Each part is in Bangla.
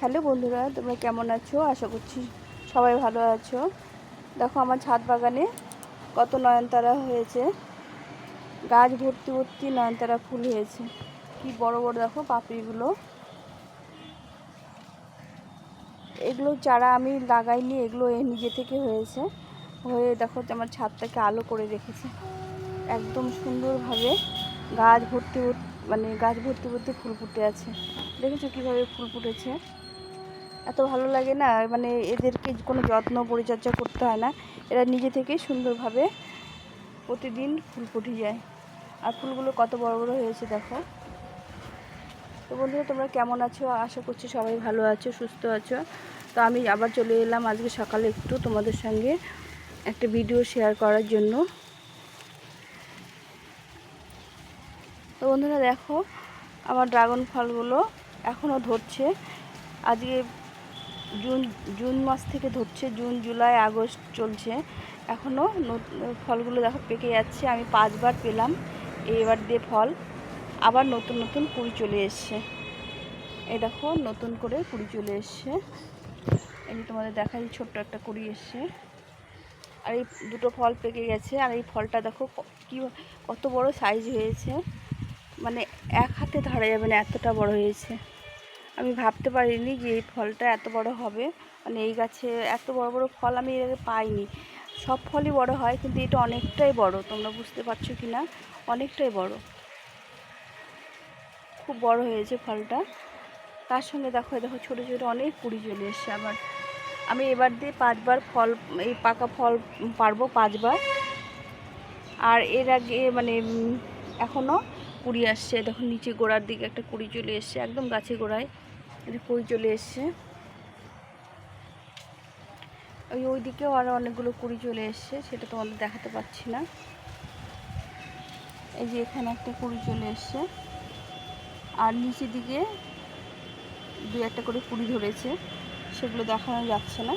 হ্যালো বন্ধুরা, তোমরা কেমন আছো? আশা করছি সবাই ভালো আছো। দেখো আমার ছাদ বাগানে কত নয়নতারা হয়েছে। গাছ ভর্তি ভর্তি নয়নতারা ফুল হয়েছে। কি বড় বড় দেখো পাপড়িগুলো। এগুলো চারা আমি লাগাইনি, এগুলো এ নিজে থেকে হয়েছে। হয়ে দেখো আমার ছাদটাকে আলো করে রেখেছে। একদম সুন্দরভাবে গাছ ভর্তি ভর্তি মানে গাছ ভর্তি ভর্তি ফুল ফুটে আছে। দেখেছ কীভাবে ফুল ফুটেছে? এত ভালো লাগে না মানে এদেরকে কোনো যত্ন পরিচর্যা করতে হয় না। এরা নিজে থেকেই সুন্দরভাবে প্রতিদিন ফুল ফুটে যায়। আর ফুলগুলো কত বড় বড় হয়েছে দেখো। তো বন্ধুরা, তোমরা কেমন আছো? আশা করছি সবাই ভালো আছো, সুস্থ আছো। তো আমি আবার চলে এলাম আজকে সকালে একটু তোমাদের সঙ্গে একটা ভিডিও শেয়ার করার জন্য। তো বন্ধুরা, দেখো, আমার ড্রাগন ফলগুলো এখনও ধরছে। আজকে জুন জুন মাস থেকে ধরছে, জুন, জুলাই, আগস্ট চলছে। এখনও ফলগুলো দেখো পেকে যাচ্ছে, আমি পাঁচবার পেলাম, এবার দিয়ে ফল। আবার নতুন নতুন কুড়ি চলে এসছে। এই দেখো, নতুন করে কুড়ি চলে এসছে। এই তোমাদের দেখাই ছোট্ট একটা কুড়ি এসছে। আর এই দুটো ফল পেকে গেছে, আর এই ফলটা দেখো কি কত বড় সাইজ হয়েছে। মানে এক হাতে ধরা যাবে না, এতটা বড় হয়েছে। আমি ভাবতে পারিনি যে এই ফলটা এত বড় হবে। মানে এই গাছে এত বড় বড় ফল আমি এর আগে পাইনি। সব ফলই বড় হয়, কিন্তু এটা অনেকটাই বড়, তোমরা বুঝতে পারছ কি না অনেকটাই বড়। খুব বড় হয়েছে ফলটা। তার সঙ্গে দেখো দেখো ছোটো ছোটো অনেক কুড়ি চলে এসছে আবার। আমি এবার দিয়ে পাঁচবার ফল, এই পাকা ফল পারব পাঁচবার। আর এর আগে মানে এখনও কুড়ি আসছে। দেখো নিচে গোড়ার দিকে একটা কুড়ি চলে এসছে, একদম গাছে গোড়ায়। এটা কুড়ি চলে এসছে। ওই ওই দিকেও আরও অনেকগুলো কুড়ি চলে এসছে, সেটা তোমাদের দেখাতে পাচ্ছি না। এই যে এখানে একটা কুড়ি চলে এসছে। আর নিচের দিকে দু একটা করে কুড়ি ধরেছে, সেগুলো দেখানো যাচ্ছে না।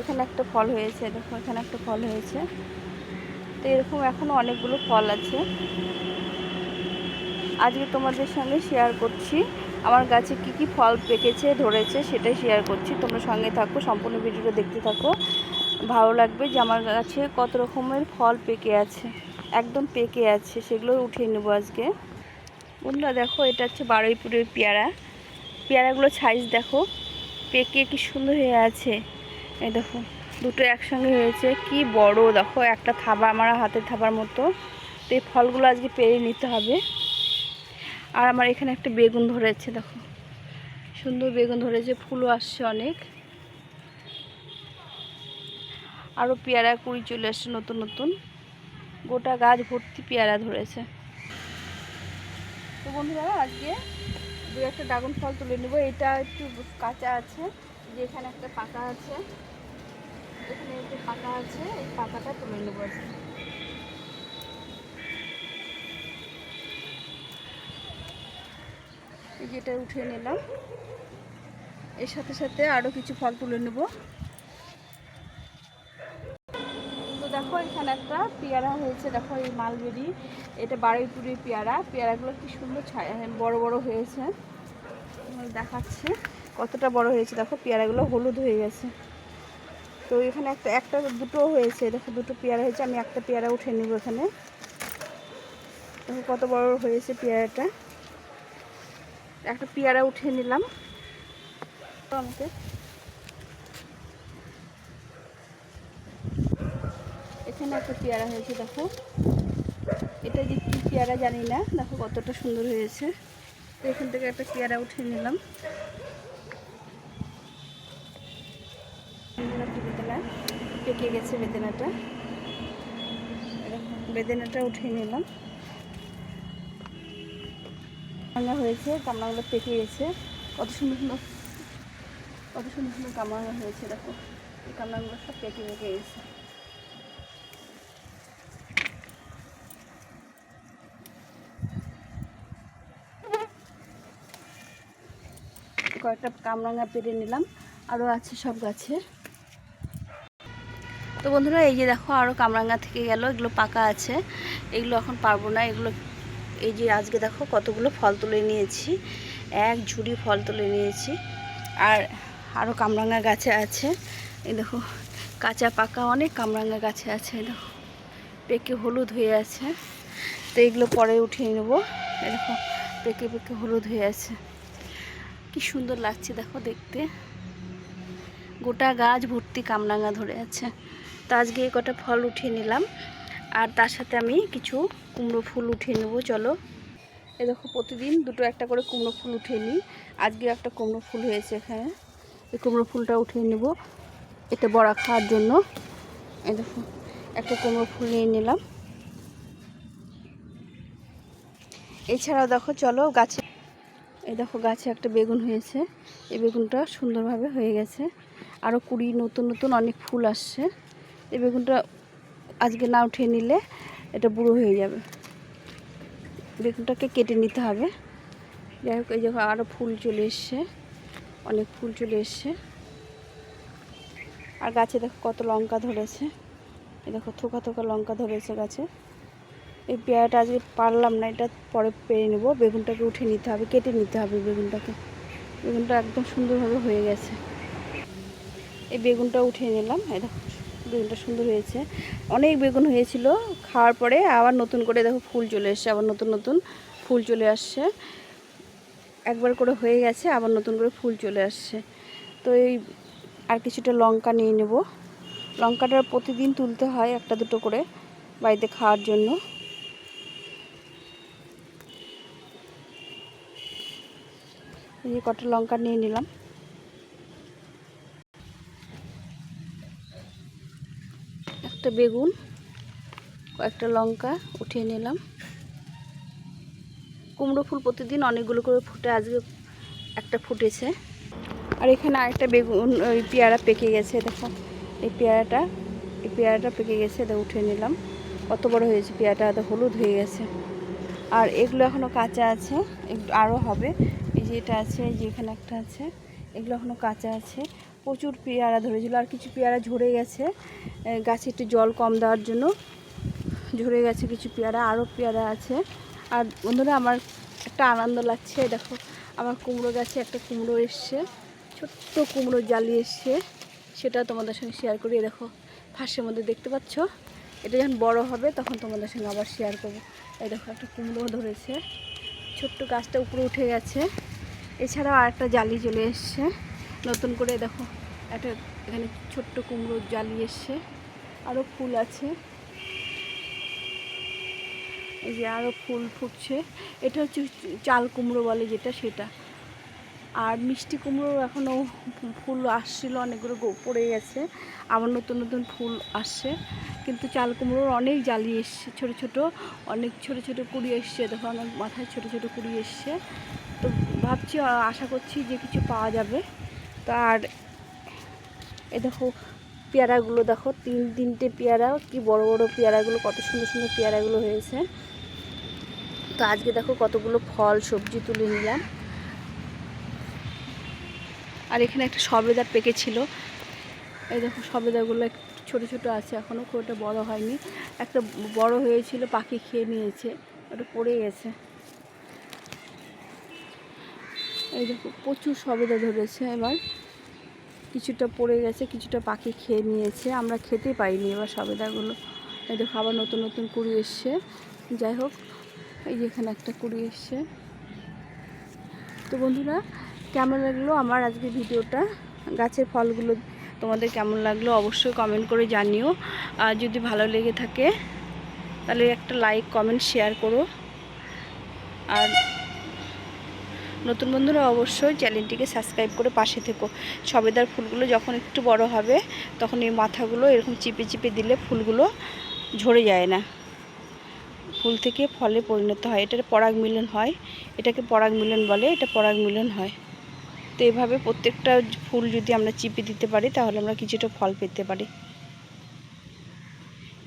এখানে একটা ফল হয়েছে, দেখো এখানে একটা ফল হয়েছে। তো এরকম এখনও অনেকগুলো ফল আছে। আজকে তোমাদের সঙ্গে শেয়ার করছি। আমার গাছে কি কি ফল পেকেছে, ধরেছে সেটাই শেয়ার করছি। তোমরা সঙ্গে থাকো, সম্পূর্ণ ভিডিওটা দেখতে থাকো। ভালো লাগবে যে আমার গাছে কত রকমের ফল পেকে আছে, একদম পেকে আছে, সেগুলো উঠিয়ে নেব আজকে। বন্ধুরা দেখো, এটা হচ্ছে বারুইপুরের পেয়ারা। পেয়ারাগুলো সাইজ দেখো, পেকে কি সুন্দর হয়ে আছে। এই দেখো, দুটো একসঙ্গে হয়েছে, কি বড়। দেখো, একটা থাবা, আমার হাতের থাবার মতো। তো এই ফলগুলো আজকে পেরে নিতে হবে। আর আমার এখানে একটা বেগুন ধরেছে, দেখো। সুন্দর বেগুন ধরেছে, ফুলও আসছে অনেক। আরও পেয়ারা কুড়ি চলে আসছে নতুন নতুন। গোটা গাছ ভর্তি পেয়ারা ধরেছে। তো বন্ধুরা, আজকে দু একটা ড্রাগন ফল তুলে নেব। এটা একটু কাঁচা আছে, যে এখানে একটা পাকা আছে। এখানে একটু পাকা আছে, এই পাকাটা তুলে নেব আজকে। এই যেটা উঠিয়ে নিলাম। এর সাথে সাথে আরও কিছু ফল তুলে নেব। তো দেখো, এখানে একটা পেয়ারা হয়েছে। দেখো, এই মালবেরি। এটা বারুইপুরের পেয়ারা। পেয়ারাগুলো কি সুন্দর ছায়া বড় বড় হয়েছে। দেখাচ্ছে কতটা বড় হয়েছে। দেখো, পেয়ারাগুলো হলুদ হয়ে গেছে। তো এখানে একটা একটা দুটো হয়েছে। দেখো, দুটো পেয়ারা হয়েছে। আমি একটা পেয়ারা উঠে নেব এখানে। দেখো, কত বড় হয়েছে পেয়ারাটা। একটা পেয়ারা উঠিয়ে নিলাম। আমাকে। এখানে একটা পেয়ারা হয়েছে, দেখো। এটা যে কী পেয়ারা জানি না, দেখো কতটা সুন্দর হয়েছে। তো এখান থেকে একটা পেয়ারা উঠিয়ে নিলাম। বেদেনা, পেকে গেছে বেদেনাটা। বেদেনাটা উঠিয়ে নিলাম। কামরাঙা হয়েছে কামরাঙাগুলো পেকে গেছে। কত সুন্দর সুন্দর কত সুন্দর সুন্দর কামরাঙা হয়েছে, দেখো। এই কামরাঙাগুলো সব পেকে পেকে গেছে। কয়েকটা কামরাঙা পেরে নিলাম আরও আছে সব গাছের। তো বন্ধুরা, এই যে দেখো আরও কামরাঙা থেকে গেল, এগুলো পাকা আছে। এগুলো এখন পারব না, এগুলো এই যে আজকে দেখো কতগুলো ফল তুলে নিয়েছি। এক ঝুড়ি ফল তুলে নিয়েছি। আর আরও কামরাঙা গাছে আছে। এই দেখো, কাঁচা পাকা অনেক কামরাঙা গাছে আছে, এই দেখো। পেকে হলুদ হয়ে আছে। তো এগুলো পরে উঠিয়ে নেব। দেখো, পেকে পেকে হলুদ হয়ে আছে। কি সুন্দর লাগছে দেখো দেখতে। গোটা গাছ ভর্তি কামরাঙা ধরে আছে। তো আজকে এই কটা ফল উঠিয়ে নিলাম। আর তার সাথে আমি কিছু কুমড়ো ফুল উঠিয়ে নেব, চলো। এ দেখো, প্রতিদিন দুটো একটা করে কুমড়ো ফুল উঠিয়ে নিই। আজকে একটা কুমড়ো ফুল হয়েছে এখানে। এই কুমড়ো ফুলটা উঠিয়ে নেব। এটা বড়া খাওয়ার জন্য। এই দেখো, একটা কুমড়ো ফুল নিয়ে নিলাম। এছাড়াও দেখো, চলো গাছে এই দেখো, গাছে একটা বেগুন হয়েছে। এই বেগুনটা সুন্দরভাবে হয়ে গেছে। আরও কুড়ি নতুন নতুন অনেক ফুল আসছে। এই বেগুনটা আজকে না উঠিয়ে নিলে এটা বুড়ো হয়ে যাবে। বেগুনটাকে কেটে নিতে হবে। যাই হোক, এই দেখো আরও ফুল চলে এসছে। অনেক ফুল চলে এসছে। আর গাছে দেখো কত লঙ্কা ধরেছে। এই দেখো থোকা থোকা লঙ্কা ধরেছে গাছে। এই পেয়ারাটা আজকে পারলাম না, এটা পরে পেয়ে নেব। বেগুনটাকে উঠে নিতে হবে, কেটে নিতে হবে বেগুনটাকে। বেগুনটা একদম সুন্দরভাবে হয়ে গেছে। এই বেগুনটা উঠিয়ে নিলাম। এই দেখো বেগুনটা সুন্দর হয়েছে। অনেক বেগুন হয়েছিল, খাওয়ার পরে আবার নতুন করে দেখো ফুল চলে এসছে, আবার নতুন নতুন ফুল চলে আসছে। একবার করে হয়ে গেছে, আবার নতুন করে ফুল চলে আসছে। তো এই আর কিছুটা লঙ্কা নিয়ে নেব। লঙ্কাটা প্রতিদিন তুলতে হয় একটা দুটো করে বাড়িতে খাওয়ার জন্য। এই কটা লঙ্কা নিয়ে নিলাম। একটা বেগুন, কয়েকটা লঙ্কা উঠিয়ে নিলাম। কুমড়ো ফুল প্রতিদিন অনেকগুলো করে ফুটে, আজকে একটা ফুটেছে। আর এখানে আরেকটা বেগুন, ওই পেয়ারা পেকে গেছে, দেখো। এই পেয়ারাটা এই পেয়ারাটা পেকে গেছে, এটা উঠিয়ে নিলাম। কত বড় হয়েছে পেয়ারাটা এত হলুদ হয়ে গেছে। আর এগুলো এখনও কাঁচা আছে একটু আরও হবে। এই যে এটা আছে, এই যে এখানে একটা আছে, এগুলো এখনও কাঁচা আছে। প্রচুর পেয়ারা ধরেছিল, আর কিছু পেয়ারা ঝরে গেছে। গাছে একটু জল কম দেওয়ার জন্য ঝরে গেছে কিছু পেয়ারা, আরও পেয়ারা আছে। আর বন্ধুরা, আমার একটা আনন্দ লাগছে দেখো, আমার কুমড়ো গাছে একটা কুমড়ো এসছে, ছোট্ট কুমড়ো জালি এসছে, সেটা তোমাদের সঙ্গে শেয়ার করি দেখো, ফাঁসের মধ্যে দেখতে পাচ্ছ? এটা যখন বড় হবে, তখন তোমাদের সঙ্গে আবার শেয়ার করব। এই দেখো, একটা কুমড়ো ধরেছে, ছোট্ট গাছটা উপরে উঠে গেছে। এছাড়াও আরেকটা জালি চলে এসছে। নতুন করে দেখো, একটা এখানে ছোট্ট কুমড়ো জালি এসছে। আরও ফুল আছে। এই যে আরও ফুল ফুটছে। এটা হচ্ছে চাল কুমড়ো বলে যেটা, সেটা। আর মিষ্টি কুমড়ো এখনও ফুল আসছিল, অনেকগুলো পড়ে গেছে। আবার নতুন নতুন ফুল আসছে। কিন্তু চাল কুমড়োর অনেক জালি এসছে, ছোটো ছোটো। অনেক ছোটো ছোটো কুড়ি এসছে, দেখো আমার মাথায় ছোটো ছোটো কুড়ি এসছে। তো ভাবছি আশা করছি যে কিছু পাওয়া যাবে। তো আর এ দেখো পেয়ারাগুলো দেখো, তিন, তিনটে পেয়ারা, কি বড় বড় পেয়ারাগুলো, কত সুন্দর সুন্দর পেয়ারাগুলো হয়েছে। তো আজকে দেখো কতগুলো ফল, সবজি তুলে নিলাম। আর এখানে একটা সবেদা পেকেছিল এই দেখো সবেদাগুলো ছোটো ছোটো আছে এখনও খুব একটা বড়ো হয়নি। একটা বড় হয়েছিল, পাখি খেয়ে নিয়েছে। ওটা পড়ে গেছে। এই দেখো, প্রচুর সবেদা ধরেছে এবার। কিছুটা পড়ে গেছে, কিছুটা পাখি খেয়ে নিয়েছে। আমরা খেতে পাইনি এবার সবেদাগুলো। এই দেখো, আবার নতুন নতুন কুড়ি এসছে। যাই হোক, এই যে এখানে একটা কুড়ি এসছে। তো বন্ধুরা, কেমন লাগল আমার আজকে ভিডিওটা? গাছের ফলগুলো তোমাদের কেমন লাগল অবশ্যই কমেন্ট করে জানিও। আর যদি ভালো লেগে থাকে, তাহলে একটা লাইক কমেন্ট শেয়ার করো। আর নতুন বন্ধুরা অবশ্যই চ্যানেলটিকে সাবস্ক্রাইব করে পাশে থেকো। সবেদার ফুলগুলো যখন একটু বড় হবে, তখন এই মাথাগুলো এরকম চিপে চিপে দিলে ফুলগুলো ঝরে যায় না। ফুল থেকে ফলে পরিণত হয়। এটার পরাগ মিলন হয়। এটাকে পরাগ মিলন বলে। এটা পরাগ মিলন হয়। তো এভাবে প্রত্যেকটা ফুল যদি আমরা চিপে দিতে পারি, তাহলে আমরা কিছুটা ফল পেতে পারি।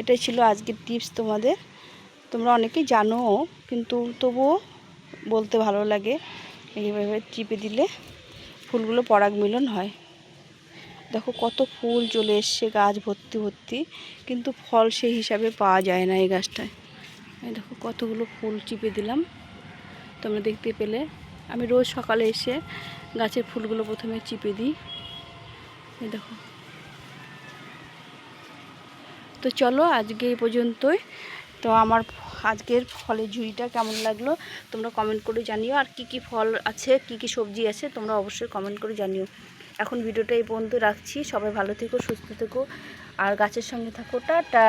এটাই ছিল আজকের টিপস তোমাদের। তোমরা অনেকেই জানো কিন্তু তবুও বলতে ভালো লাগে। এইভাবে চিপে দিলে ফুলগুলো পরাগ মিলন হয়। দেখো কত ফুল চলে এসছে গাছ ভর্তি ভর্তি, কিন্তু ফল সেই হিসাবে পাওয়া যায় না এই গাছটায়। দেখো কতগুলো ফুল চিপে দিলাম। তোমরা দেখতে পেলে। আমি রোজ সকালে এসে গাছের ফুলগুলো প্রথমে চিপে দিই। দেখো। তো চলো আজকে এই পর্যন্তই। তো আমার আজকের ফলের ঝুড়িটা কেমন লাগল তোমরা কমেন্ট করে জানিও। আর কি কি ফল আছে, কি কি সবজি আছে, তোমরা অবশ্যই কমেন্ট করে জানিও। এখন ভিডিওটা এই পর্যন্ত রাখছি। সবাই ভালো থেকো, সুস্থ থেকো। আর গাছের সঙ্গে থাকো। টাটা!